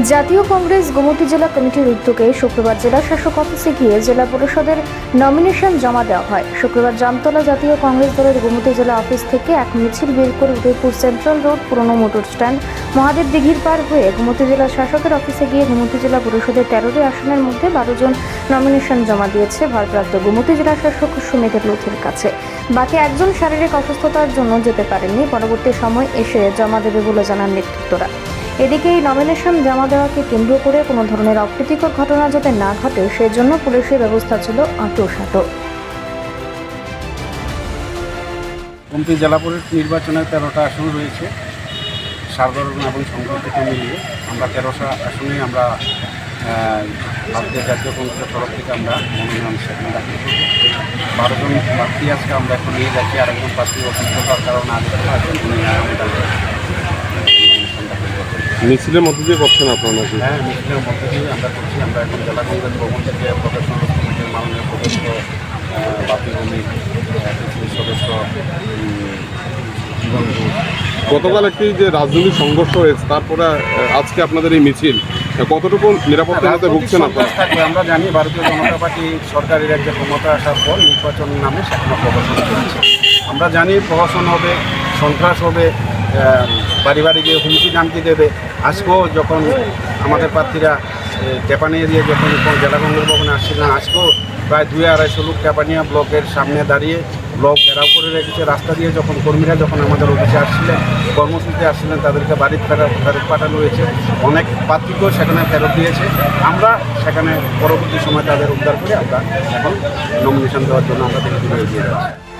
জাতীয় কংগ্রেস গোমতী জেলা কমিটির উদ্যোগে শুক্রবার জেলা শাসক অফিসে গিয়ে জেলা পরিষদের নমিনেশন জমা দেওয়া হয়। শুক্রবার জামতলা জাতীয় কংগ্রেস দলের গোমতী জেলা অফিস থেকে এক মিছিল বের করে উদয়পুর সেন্ট্রাল রোড পুরনো মোটর স্ট্যান্ড, মহাদেব দিঘির পার হয়ে গোমতী জেলা শাসকের অফিসে গিয়ে গোমতী জেলা পরিষদের তেরোটি আসনের মধ্যে বারো জন নমিনেশন জমা দিয়েছে ভারপ্রাপ্ত গোমতী জেলা শাসক সুমিত লোথের কাছে। বাকি একজন শারীরিক অসুস্থতার জন্য যেতে পারেননি। পরবর্তী সময় এসে জমা দেবে বলে জানান নেতৃত্বরা। এদিকে এই নমিনেশন জমা দেওয়াকে কেন্দ্র করে কোনো ধরনের অপ্রীতিকর ঘটনা যাতে না ঘটে, সেজন্য পুলিশের ব্যবস্থা ছিল আঁটোসাঁটো কমতি জেলা পরিষদ নির্বাচনে তেরোটা আসন রয়েছে। সাধারণ এবং সংগঠিত মিলিয়ে আমরা তেরোটা আসনেই আমরা ভারতীয় জাতীয় কংগ্রেসের তরফ থেকে আমরা মনোনয়ন সেখানে দাখিল করব। বারোজন প্রার্থী আজকে আমরা এখন নিয়ে যাচ্ছি। আর একজন প্রার্থী অসুস্থতার কারণে আগে আছেন উনি মিছিলের মধ্যে দিয়ে করছেন আপনারা নাকি? হ্যাঁ মিছিলের মধ্যে দিয়ে আমরা করছি। আমরা এখন জেলা কংগ্রেস ভবন থেকে প্রফেশনাল কমিটির মাননীয় সদস্য বাপি ভূমিক সদস্য গতকাল একটি যে রাজনৈতিক সংঘর্ষ হয়েছে তারপরে আজকে আপনাদের এই মিছিল কতটুকু নিরাপত্তার মধ্যে ভুগছেন আপনারা? আমরা জানি ভারতীয় জনতা পার্টি সরকারের একটা ক্ষমতা আসার পর নির্বাচন নামে সেখানে প্রহসন চলছে। আমরা জানি প্রহসন হবে সন্ত্রাস হবে বাড়ি বাড়ি গিয়ে হুমকি দামকি দেবে, আজকেও যখন আমাদের প্রার্থীরা জাপানিয়া দিয়ে যখন জেলা কংগ্রেস ভবনে আসছিলেন, আজকেও প্রায় দুই আড়াইশো লোক জাপানিয়া ব্লকের সামনে দাঁড়িয়ে ব্লক ঘেরাও করে রেখেছে। রাস্তা দিয়ে যখন কর্মীরা যখন আমাদের অফিসে আসছিলেন, কর্মসূচিতে আসছিলেন, তাদেরকে বাড়ি ফেরত ফেরত পাঠানো হয়েছে। অনেক প্রার্থীকেও সেখানে ফেরত দিয়েছে। আমরা সেখানে পরবর্তী সময় তাদের উদ্ধার করে আমরা এখন নমিনেশন দেওয়ার জন্য আমরা দেখে এগিয়ে যাচ্ছি।